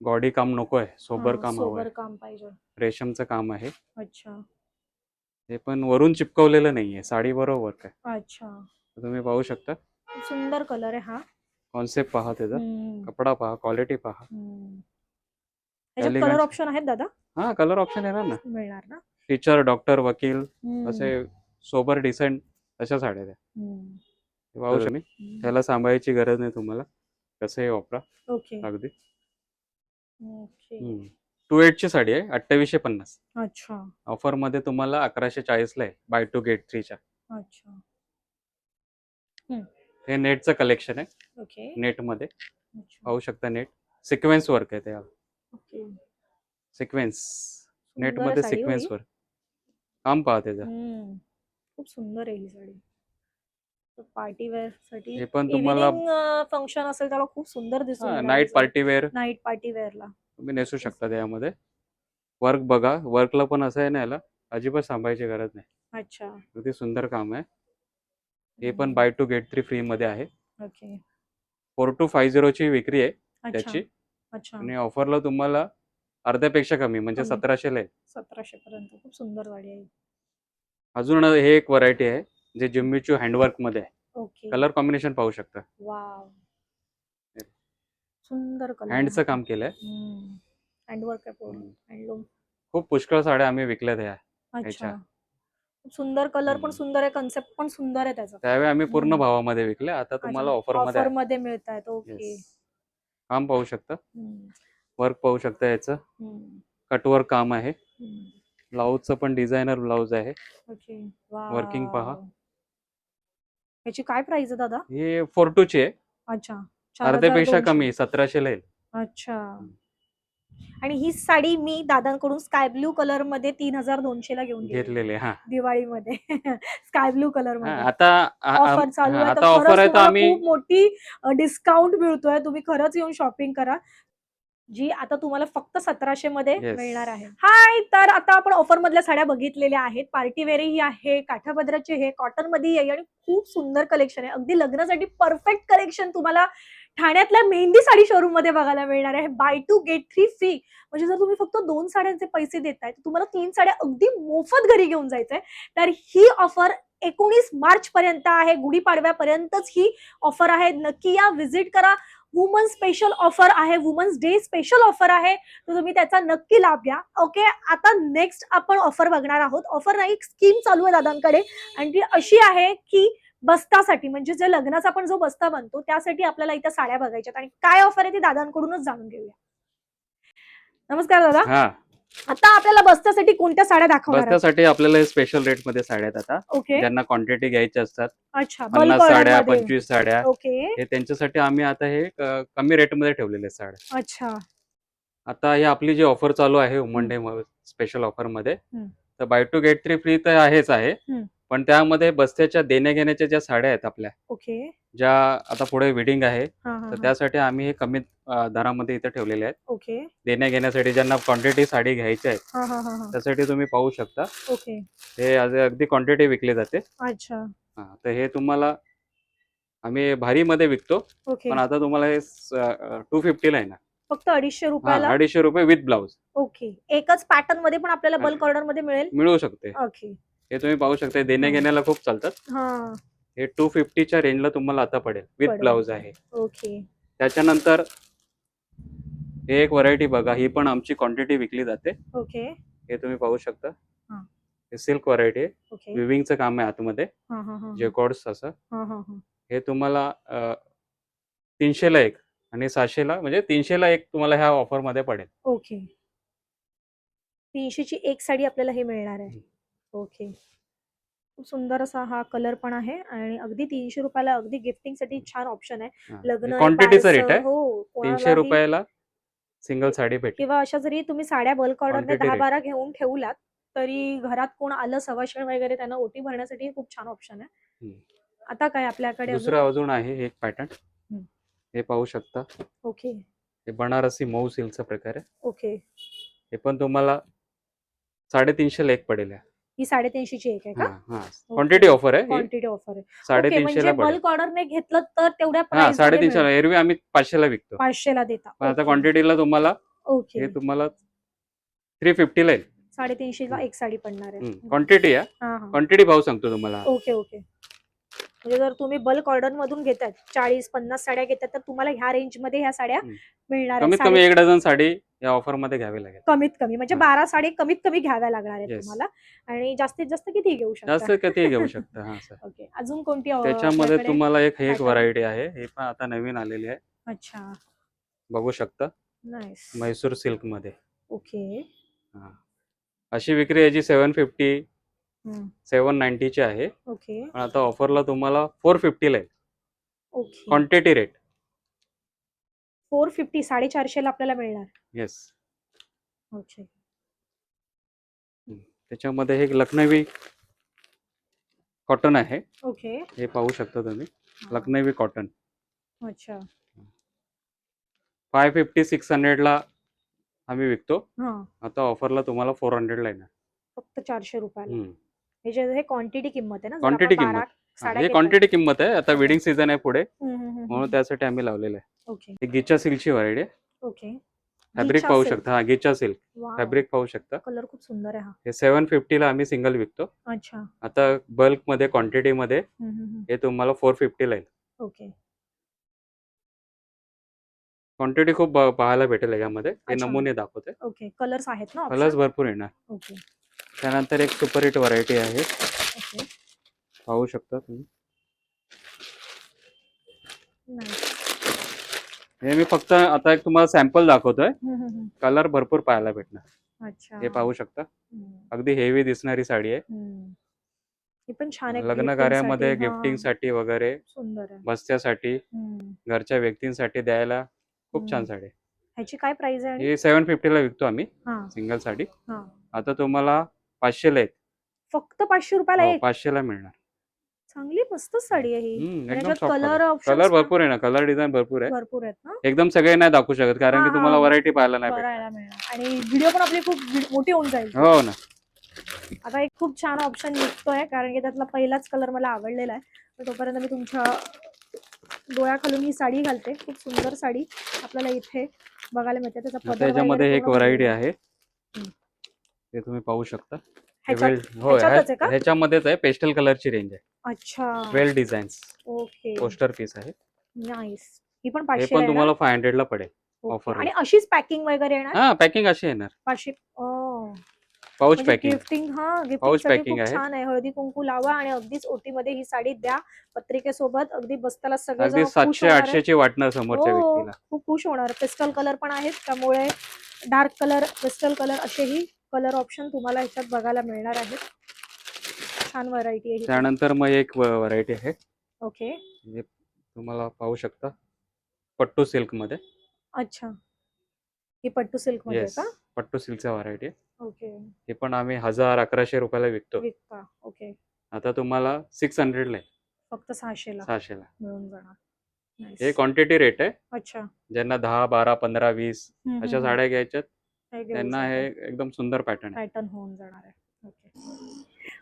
S3: गॉडी काम नको आहे सोबर काम हवं
S2: सोबर
S3: आहे.
S2: काम पाहिजे.
S3: रेशमचं काम आहे.
S2: अच्छा.
S3: हे पण वरून चिपकवलेलं नाहीये साडी बरोबर आहे
S2: अच्छा.
S3: तुम्ही पाहू शकता.
S2: सुंदर कलर आहे हा.
S3: कॉन्सेप्ट पहा त्याचा. कपडा पहा क्वालिटी पहा.
S2: कलर. ऑप्शन आहेत दादा?
S3: हा कलर ऑप्शन येणार ना.
S2: मिळणार ना?
S3: टीचर डॉक्टर वकील असे सोबर डिसेंट अशा साड्या हे पाहू शकता. त्याला सांभाळायची गरज नाही तुम्हाला. कसंही वापरा.
S2: ओके.
S3: अगदी. टू ची साडी आहे अठ्ठावीसशे पन्नास.
S2: अच्छा.
S3: ऑफरमध्ये तुम्हाला अकराशे चाळीसला आहे बाय टू गेट थ्रीच्या.
S2: अच्छा.
S3: हे नेटचं कलेक्शन आहे.
S2: ओके.
S3: नेटमध्ये.
S2: अच्छा.
S3: पाहू शकता नेट. सिक्वेन्स वर्क आहे त्या
S2: ओके.
S3: सिक्वेन्स.
S2: सुंदर
S3: नेटमध्ये
S2: साडी
S3: सिक्वेन्स. वर्क. काम पहा त्याचं
S2: हम्म, खूप सुंदर आहे ही साडी. पार्टी वेअरसाठी
S3: हे पण तुम्हाला
S2: फंक्शन असेल त्याला खूप सुंदर दिसून
S3: night party wear
S2: night party वेअरला
S3: तुम्ही नेसू शकता त्यामध्ये. वर्क बघा. वर्कला पण असं आहे ना याला अजिबात सांभाळायची गरज नाही.
S2: अच्छा.
S3: अगदी सुंदर काम आहे. हे पण buy two get three free मध्ये आहे.
S2: ओके.
S3: फोर टू फाय झिरोची विक्री आहे त्याची.
S2: अच्छा.
S3: आणि ऑफरला तुम्हाला अर्ध्यापेक्षा कमी म्हणजे
S2: कमी.
S3: सतराशेला आहे.
S2: सतराशे पर्यंत खूप सुंदर साडी आहे.
S3: अजून हे एक व्हरायटी आहे जे जिम्मीचू हँडवर्कमध्ये आहे. कलर कॉम्बिनेशन पाहू शकता.
S2: सुंदर
S3: हँडचं काम केलंय.
S2: हँडवर्क. हँडलूम
S3: खूप पुष्कळ साड्या आम्ही विकल्या त्या
S2: अच्छा. सुंदर कलर पण. सुंदर आहे कन्सेप्ट पण सुंदर आहे त्याचा.
S3: त्यावेळी आम्ही पूर्ण. भावामध्ये विकल्या आता तुम्हाला ऑफरमध्ये
S2: ऑफर
S3: आहे.
S2: मध्ये मिळत आहेत ओके.
S3: काम पाहू शकता. वर्क पाहू शकता याचं.
S2: हम्म,
S3: कटवर्क काम आहे. ब्लाऊजचं पण डिझायनर ब्लाऊज आहे. Working पहा.
S2: ह्याची काय प्राइस आहे दादा?
S3: हे फोर टू ची आहे.
S2: अच्छा.
S3: अर्ध्यापेक्षा. कमी सतराशेला येईल
S2: अच्छा. आणि ही साडी मी दादांकडून स्काय ब्लू कलरमध्ये तीन हजार दोनशे ला घेऊन गेली.
S3: घेतलेले हा.
S2: दिवाळीमध्ये. स्काय ब्लू कलर
S3: हा,
S2: मध्ये
S3: आता आ- आ-
S2: ऑफर चालू
S3: हा,
S2: आहे तर
S3: आता ऑफर
S2: खरंच
S3: आहे तर
S2: तुम्हाला
S3: आम्ही
S2: खूप मोठी डिस्काउंट मिळतोय. तुम्ही खरंच येऊन शॉपिंग करा. जी आता तुम्हाला फक्त सतराशे मध्ये
S3: Yes.
S2: मिळणार आहे. हाय तर आता आपण ऑफर मधल्या साड्या बघितलेल्या आहेत. पार्टी वेअरही आहे काठापदराचे हे कॉटनमध्ये आहे आणि खूप सुंदर कलेक्शन आहे. अगदी लग्नासाठी परफेक्ट कलेक्शन तुम्हाला ठाण्यातल्या मेहंदी साडी शोरूममध्ये बघायला मिळणार आहे. Buy two get three free म्हणजे जर तुम्ही फक्त दोन साड्यांचे पैसे देताय तर तुम्हाला तीन साड्या अगदी मोफत घरी घेऊन जायचंय. तर ही ऑफर एकोणीस मार्च पर्यंत आहे. गुढीपाडव्यापर्यंतच ही ऑफर आहे. नक्की या व्हिजिट करा. वुमन स्पेशल ऑफर आहे. वुमन्स डे स्पेशल ऑफर आहे. तर तुम्ही त्याचा नक्की लाभ घ्या. ओके आता नेक्स्ट आपण ऑफर बघणार आहोत. ऑफर नाही स्कीम चालू आहे दादांकडे. आणि ती अशी आहे की बस्तासाठी म्हणजे जे लग्नाचा आपण जो बस्ता बनतो त्यासाठी आपल्याला इथं साड्या बघायच्यात आणि काय ऑफर आहे ती दादांकडूनच जाणून घेऊया. नमस्कार दादा.
S3: हा.
S2: आता आपल्याला बस्त्यासाठी कोणत्या साड्या दाखवणार?
S3: बस्त्यासाठी आपल्याला स्पेशल रेटमध्ये साड्या आहेत आता.
S2: ओके.
S3: ज्यांना क्वांटिटी घ्यायची असतात.
S2: अच्छा
S3: पन्नास साड्या. पंचवीस साड्या.
S2: ओके.
S3: हे त्यांच्यासाठी आम्ही आता हे कमी रेटमध्ये ठेवलेले साड्या.
S2: अच्छा.
S3: आता ही आपली जी ऑफर चालू आहे वुमन डे स्पेशल
S2: ऑफरमध्ये.
S3: तर buy two get three free तर आहेच आहे. पण त्यामध्ये बस्त्याच्या देण्या घेण्याच्या ज्या साड्या आहेत आपल्या
S2: ओके.
S3: ज्या आता पुढे वेडिंग आहे
S2: हा हा
S3: तर
S2: हा.
S3: त्यासाठी आम्ही हे कमी अ, दरामध्ये इथे ठेवलेले आहेत.
S2: ओके.
S3: देण्या घेण्यासाठी ज्यांना क्वांटिटी साडी घ्यायची आहे
S2: हा हा हा हा.
S3: त्यासाठी तुम्ही पाहू शकता.
S2: ओके.
S3: हे आज अगदी क्वांटिटी विकली जाते.
S2: अच्छा.
S3: हा, तर हे तुम्हाला आम्ही भारीमध्ये विकतो
S2: ओके.
S3: पण आता तुम्हाला हे टू फिफ्टीला आहे ना.
S2: फक्त अडीचशे
S3: हा,
S2: रुपयाला?
S3: अडीचशे रुपये विथ ब्लाऊज
S2: ओके. एकच पॅटर्नमध्ये पण आपल्याला बल्क ऑर्डरमध्ये मिळेल?
S3: मिळू शकते.
S2: ओके.
S3: हे तुम्ही पाहू शकता देण्या घेण्याला खूप चालतात.
S2: हा.
S3: हे टू फिफ्टीच्या रेंजला तुम्हाला आता पडेल विथ
S2: पडेल.
S3: ब्लाऊज आहे.
S2: ओके.
S3: त्याच्यानंतर हे एक व्हरायटी बघा ही पण आमची क्वांटिटी विकली जाते.
S2: ओके.
S3: हे तुम्ही पाहू शकता.
S2: हा.
S3: हे सिल्क व्हरायटी आहे.
S2: ओके.
S3: विविंगचं काम आहे आतमध्ये.
S2: हा हा हा.
S3: जे कॉर्ड्स असं.
S2: हा हा हा.
S3: हे तुम्हाला तीनशेला एक आणि सहाशेला म्हणजे तीनशेला एक तुम्हाला ह्या ऑफरमध्ये पडेल.
S2: ओके. तीनशेची एक साडी आपल्याला हे मिळणार आहे. ओके खूप सुंदर असा हा कलर पण आहे आणि अगदी तीनशे रुपयाला अगदी गिफ्टिंगसाठी छान ऑप्शन आहे लग्न आहे,
S3: क्वांटिटीचा रेट आहे
S2: हो
S3: तीनशे
S2: कोणालाही-
S3: रुपयाला सिंगल साडी भेटेल
S2: किंवा अशा जरी तुम्ही साड्या बल्क ऑर्डरने
S3: Quantity
S2: दहा
S3: rate.
S2: बारा घेऊन ठेवलात तरी घरात कोण आलं सवाशण वगैरे त्यांना ओटी भरण्यासाठी खूप छान ऑप्शन आहे
S3: हम्म.
S2: आता काय आपल्याकडे अजून?
S3: दुसरं अजून आहे एक पॅटर्न. हे पाहू शकता
S2: ओके
S3: हे बनारसी मऊ सिल्कचा प्रकार आहे
S2: ओके
S3: हे पण तुम्हाला साडेतीनशेला एक पडेल या.
S2: ही साडेतीनशेची एक आहे का?
S3: हा क्वांटिटी ऑफर आहे
S2: क्वांटिटी ऑफर आहे.
S3: पडेल.
S2: बल्क ऑर्डरने घेतलं तर तेवढ्या
S3: साडेतीनशेला. एरवी आम्ही पाचशेला विकतो.
S2: पाचशेला देता.
S3: आता. क्वांटिटीला तुम्हाला
S2: ओके.
S3: तुम्हाला थ्री फिफ्टीला येईल.
S2: साडेतीनशेला एक साडी पडणार आहे.
S3: क्वांटिटी आहे. क्वांटिटी भाव सांगतो तुम्हाला.
S2: Okay okay. म्हणजे जर तुम्ही बल्क ऑर्डर मधून घेतात चाळीस पन्नास साड्या घेतात तर तुम्हाला ह्या रेंजमध्ये ह्या साड्या. मिळणार.
S3: कमीत कमी एक डझन साडी या ऑफरमध्ये घ्यावी लागेल
S2: कमीत कमी म्हणजे. बारा साडी कमीत कमी घ्याव्या लागणार आहेत. तुम्हाला आणि जास्तीत जास्त किती घेऊ
S3: जास्त
S2: शकता
S3: किती घेऊ शकता हा
S2: ओके अजून कोणती
S3: त्याच्यामध्ये? तुम्हाला एक हे एक? व्हरायटी आहे हे पण आता नवीन आलेली आहे
S2: अच्छा
S3: बघू शकता म्हैसूर सिल्कमध्ये
S2: ओके.
S3: अशी विक्री याची सेव्हन फिफ्टी. सेव्हन नाईन्टीची आहे.
S2: ओके.
S3: पण आता ऑफरला तुम्हाला फोर फिफ्टीला आहे.
S2: Okay.
S3: Quantity rate
S2: four fifty साडेचारशे ला आपल्याला मिळणार.
S3: येस त्याच्यामध्ये हे एक लखनवी कॉटन आहे.
S2: ओके.
S3: हे पाहू शकता तुम्ही. लखनवी कॉटन
S2: अच्छा.
S3: फाय फिफ्टी सिक्स हंड्रेडला आम्ही विकतो.
S2: हा.
S3: आता ऑफरला तुम्हाला फोर हंड्रेडला येणार.
S2: फक्त चारशे रुपयाला.
S3: हम्म.
S2: हे जे हे क्वांटिटी किंमत आहे ना बारा
S3: किंमत. हा, क्वांटिटी किंमत आहे. आता वेडिंग सीझन आहे पुढे. म्हणून. त्यासाठी आम्ही लावलेलं आहे.
S2: ओके
S3: हे गिचा सिल्कची व्हरायटी आहे.
S2: ओके
S3: फॅब्रिक पाहू शकता. हा गिचा सिल्क फॅब्रिक पाहू शकता.
S2: कलर खूप सुंदर आहे हा.
S3: सेव्हन फिफ्टीला आम्ही सिंगल विकतो.
S2: अच्छा.
S3: आता बल्कमध्ये क्वांटिटी मध्ये. हे तुम्हाला फोर फिफ्टीला येईल.
S2: ओके
S3: क्वांटिटी खूप पाहायला भेटेल यामध्ये हे. नमुने दाखवते.
S2: ओके कलर्स आहेत ना
S3: कलर्स? भरपूर येणार.
S2: ओके
S3: त्यानंतर एक सुपर हिट व्हरायटी आहे पाहू शकता तुम्ही. हे मी फक्त आता एक तुम्हाला सॅम्पल दाखवतोय. कलर भरपूर पाहायला भेटणार
S2: अच्छा
S3: हे पाहू शकता अगदी हेवी दिसणारी साडी आहे.
S2: ही पण छान
S3: लग्न कार्यामध्ये. गिफ्टिंगसाठी वगैरे बस्त्यासाठी. घरच्या व्यक्तींसाठी द्यायला खूप छान. साडी आहे.
S2: ह्याची काय प्राइस आहे?
S3: हे सेव्हन फिफ्टीला विकतो आम्ही सिंगल साडी
S2: हा
S3: आता तुम्हाला पाचशेला एक.
S2: फक्त पाचशे रुपयाला
S3: हो,
S2: एक?
S3: पाचशेला मिळणार.
S2: चांगली मस्त साडी आहे
S3: हम्म, एकदम
S2: कलर
S3: कलर
S2: ऑप्शन
S3: कलर भरपूर आहे ना? कलर डिझाईन भरपूर आहे.
S2: भरपूर आहेत ना?
S3: एकदम सगळे नाही दाखवू शकत कारण
S2: हा,
S3: की तुम्हाला
S2: हा.
S3: व्हरायटी पाहायला नाही
S2: मिळणार. आणि व्हिडिओ पण आपली खूप मोठी होऊन जाईल.
S3: हो ना.
S2: आता एक खूप छान ऑप्शन निघतोय कारण की त्यातला पहिलाच कलर मला आवडलेला आहे. तर तोपर्यंत मी तुमच्या डोळ्याखालून ही साडी घालते. खूप सुंदर साडी आपल्याला इथे बघायला मिळते. त्याचा
S3: आता
S2: पदर
S3: याच्यामध्ये
S2: वगैरे
S3: एक
S2: पूर्ण
S3: व्हरायटी आहे. ते तुम्ही पाहू शकता? ह्याच्यामध्येच आहे पेस्टल कलरची रेंज आहे.
S2: अच्छा.
S3: Well designs.
S2: Okay.
S3: Poster piece आहे.
S2: नाईस. ही पण
S3: हे पण तुम्हाला फाय हंड्रेडला पडेल offer
S2: आणि अशीच पॅकिंग वगैरे येणार?
S3: हा पॅकिंग अशी येणार.
S2: पाचशे.
S3: पाऊच पॅकिंग
S2: गिफ्टिंग हा
S3: packing
S2: खूप
S3: आहे.
S2: छान आहे. हळदी कुंकू लावा आणि अगदीच ओटी मध्ये ही साडी द्या पत्रिकेसोबत. अगदी बसताला सगळे
S3: सातशे आठशेची वाटणार समोरच्या
S2: हो.
S3: व्यक्तीला.
S2: खूप खुश होणार. पेस्टल कलर पण आहेत त्यामुळे डार्क कलर पेस्टल कलर असेही कलर ऑप्शन तुम्हाला ह्याच्यात बघायला मिळणार आहेत छान व्हरायटी आहे ही.
S3: त्यानंतर मग एक व्हरायटी आहे.
S2: ओके
S3: तुम्हाला पाहू शकता. पट्टू सिल्कमध्ये.
S2: अच्छा. ही पट्टू
S3: सिल्कमध्ये
S2: का?
S3: पट्टू सिल्कचा व्हरायटी आहे.
S2: ओके
S3: हे पण आम्ही हजार अकराशे रुपयाला विकतो.
S2: विकता. ओके
S3: आता तुम्हाला सिक्स हंड्रेडला आहे.
S2: फक्त सहाशेला
S3: सहाशेला
S2: मिळून जाणार. Nice.
S3: हे क्वांटिटी रेट आहे.
S2: अच्छा.
S3: ज्यांना दहा बारा पंधरा वीस अशा साड्या घ्यायच्यात त्यांना हे एकदम सुंदर पॅटर्न
S2: पॅटर्न होऊन जाणार आहे.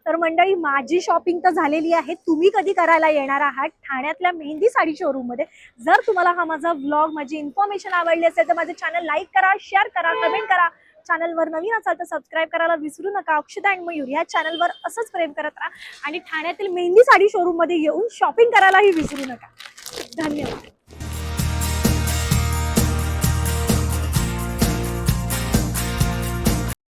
S2: तर मंडळी माझी शॉपिंग तर झालेली आहे. तुम्ही कधी करायला येणार आहात? ठाण्यातल्या मेहंदी साडी शोरूममध्ये. जर तुम्हाला हा माझा व्लॉग माझी इन्फॉर्मेशन आवडली असेल तर माझे चॅनल लाईक करा शेअर करा कमेंट करा. चॅनलवर नवीन असाल तर सबस्क्राईब करायला विसरू नका. अक्षता अँड मयूर या चॅनलवर असंच प्रेम करत राहा. आणि ठाण्यातील मेहंदी साडी शोरूममध्ये येऊन शॉपिंग करायलाही विसरू नका. धन्यवाद.